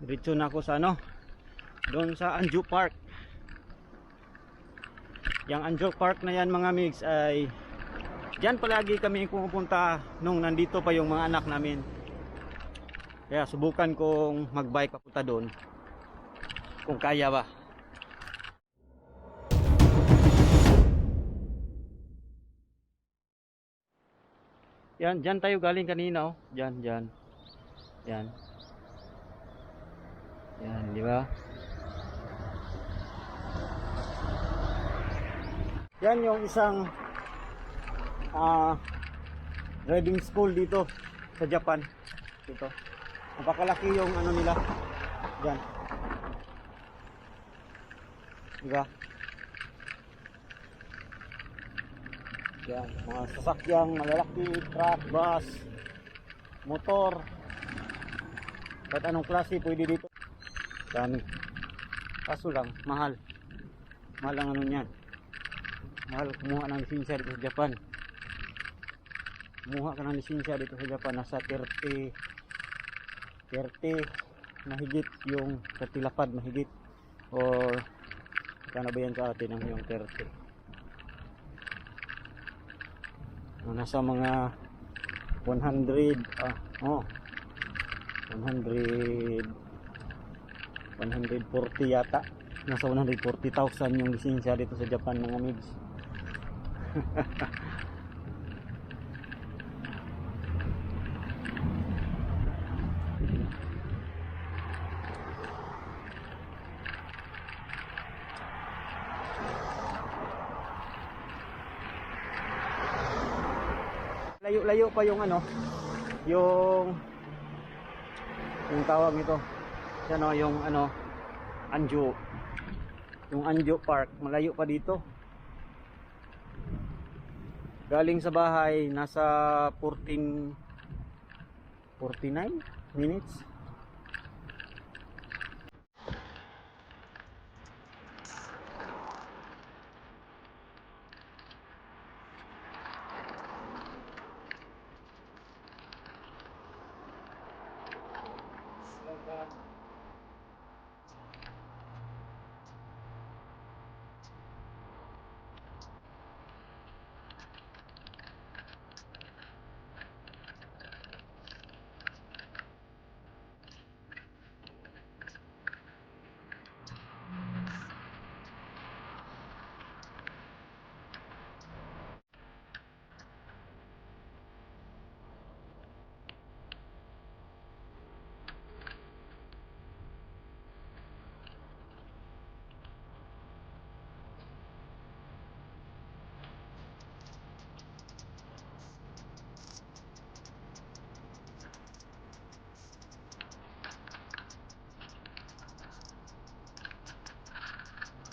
Diretso na ako sa ano, doon sa Anju Park. Yang Anju Park na yan mga migs ay Diyan palagi kami pumupunta nung nandito pa yung mga anak namin. Kaya subukan kong magbike papunta doon. Kung kaya ba. Yan, diyan tayo galing kanina oh. Diyan, diyan. Yan. Yan, di ba? Yan yung isang ah driving school dito sa Japan. Dito. Napakalaki yung ano nila. Diyan. Di ba? Yan, mga sasakyang malalaki, truck, bus, motor. Kahit anong klase pwede dito. Dami. Kaso lang, mahal. Mahal ang ano niyan. Mahal kumuha ng lisensya dito sa Japan. Kumuha ka ng lisensya dito sa Japan. Nasa 30 30 mahigit yung 30 lapad mahigit. Or kano ba yan sa atin ang yung 30. Ah, nasa mga 100 ah, oh 100 140 yata. Nasa 140,000 yung lisensya dito sa Japan mga migs layo-layo pa yung ano yung yung tawag nito ano yung ano Anjo yung Anjo Park. Malayo pa dito. Galing sa bahay nasa 14 49 minutes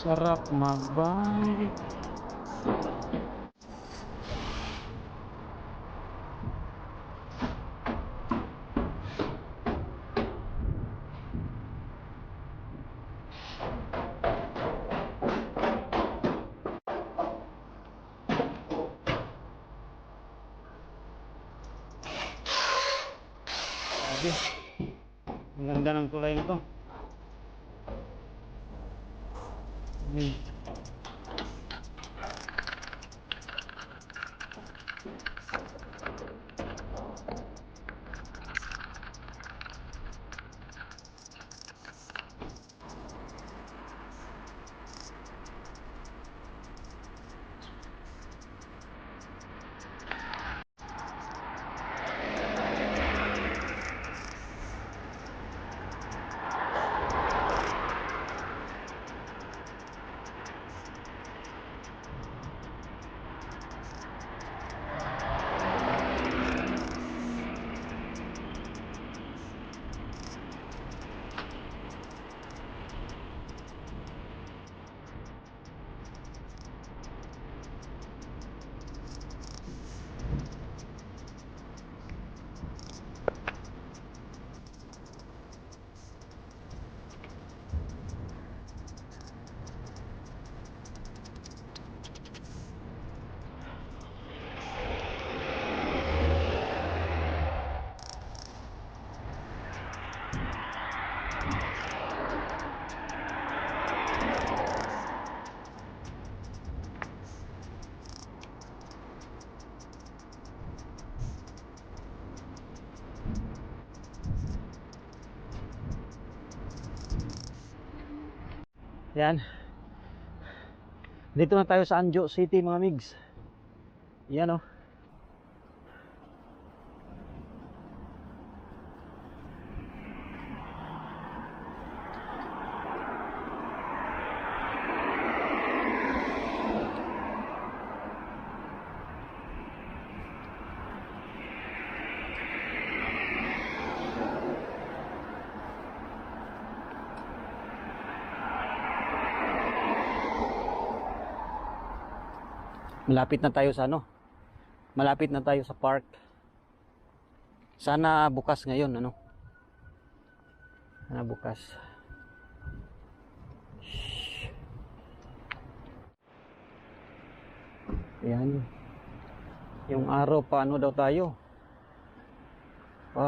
Sarap magbike. Ang ganda ng kulay nito. видите Yan. Dito na tayo sa Anjo City mga migs. Yan oh. Malapit na tayo sa ano? Malapit na tayo sa park. Sana bukas ngayon, ano? Sana bukas. Shhh. Yan. Yung araw pa ano daw tayo? Pa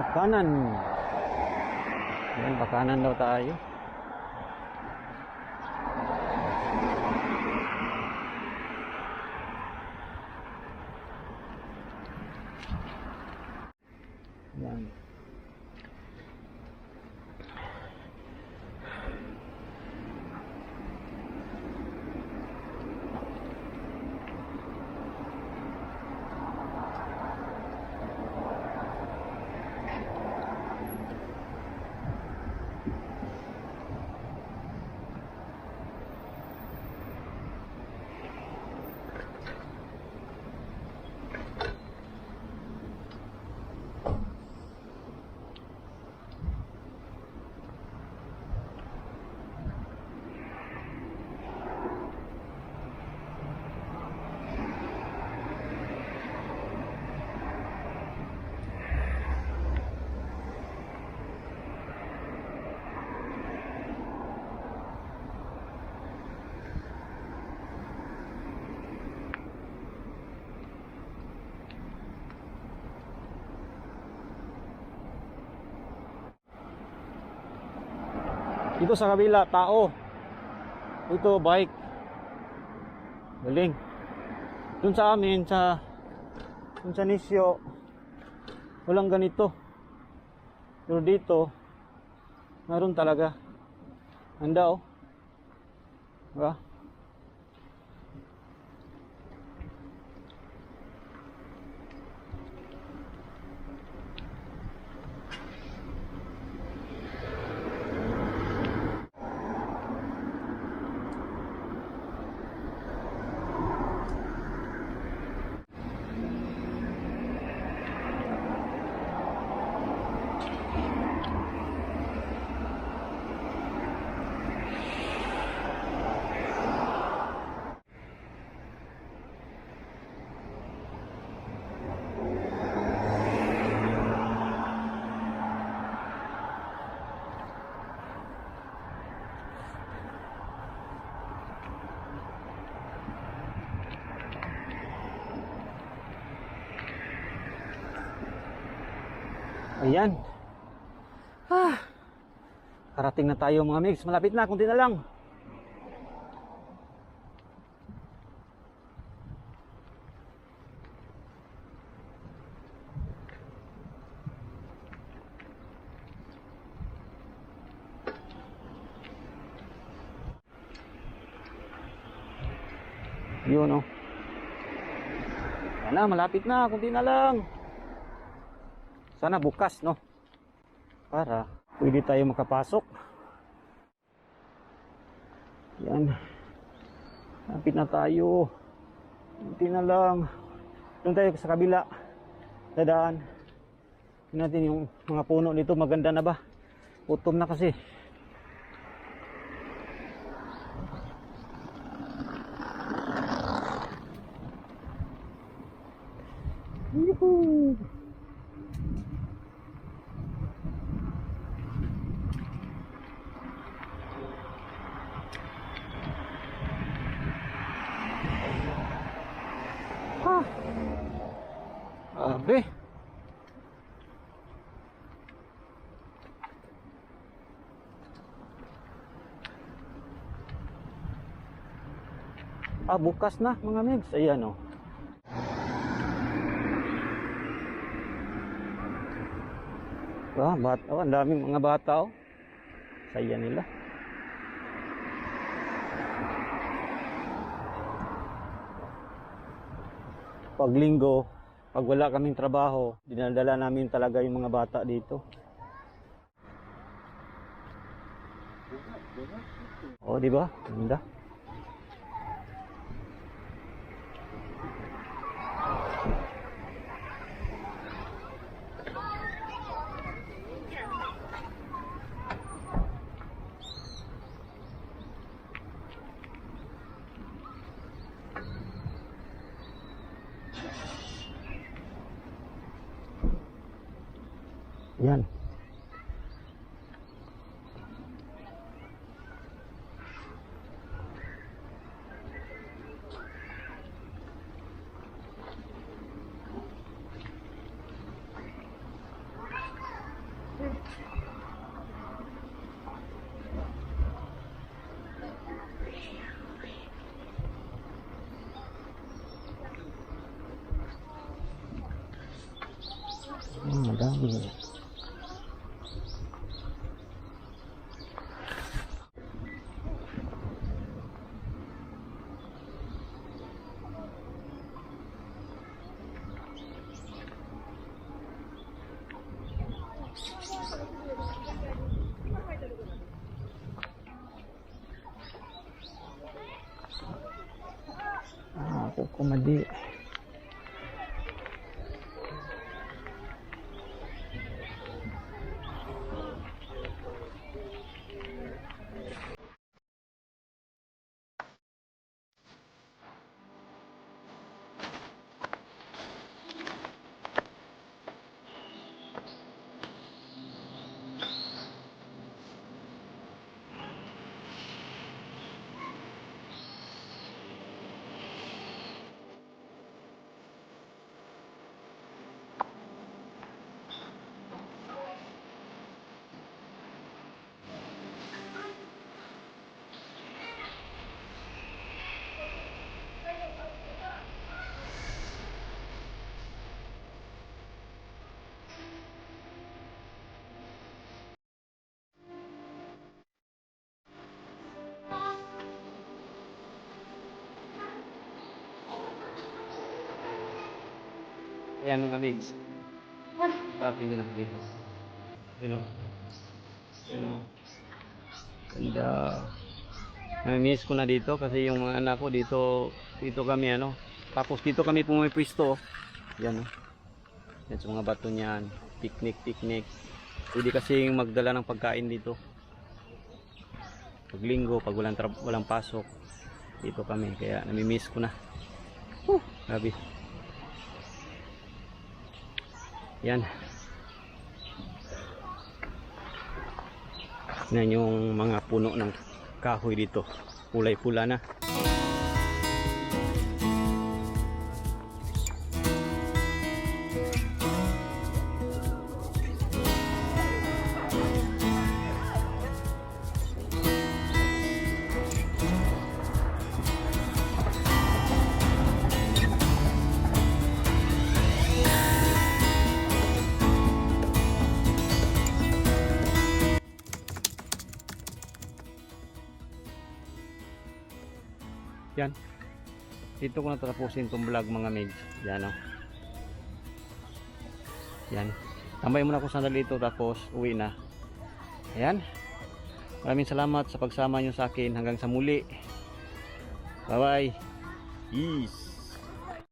Pakanan. Yan, pakanan daw tayo. Yan. Dito sa kabila, tao. Ito, bike. Galing. Dun sa amin, sa dun sa Nisyo, walang ganito. Pero dito, meron talaga. Handa oh. Diba? Ayan. Ah. Karating na tayo mga mix. Malapit na, kunti na lang. Yun oh. Sana malapit na, kunti na lang. Sana bukas, no? Para pwede tayo makapasok. Yan. Lapit na tayo. Kunti na lang. Doon tayo sa kabila. Dadaan. Natin yung mga puno dito. Maganda na ba? Utom na kasi. Ah, bukas na mga megs. Ayan oh. Ah, bata, oh, ang daming mga bata oh. Saya nila. Pag linggo, pag wala kaming trabaho, dinadala namin talaga yung mga bata dito. Oh, di ba? Ganda. Nah, aku comedy Ayan mga migs. Papi na lang dito. Ano? Ano? Ganda. Namiss ko na dito kasi yung mga anak ko dito, dito kami ano. Tapos dito kami pumipwisto. Yan oh. Yan sa mga bato niyan. Picnic, picnic. Pwede kasi magdala ng pagkain dito. Pag linggo, pag walang, walang pasok. Dito kami. Kaya namimiss ko na. Huh, grabe. Yan. Yan yung mga puno ng kahoy dito. Kulay pula na. Yan. Dito ko natatapusin itong vlog mga mates. Yan o. Yan. Tambay muna ako sandali dito tapos uwi na. Ayan. Maraming salamat sa pagsama nyo sa akin hanggang sa muli. Bye bye. Peace.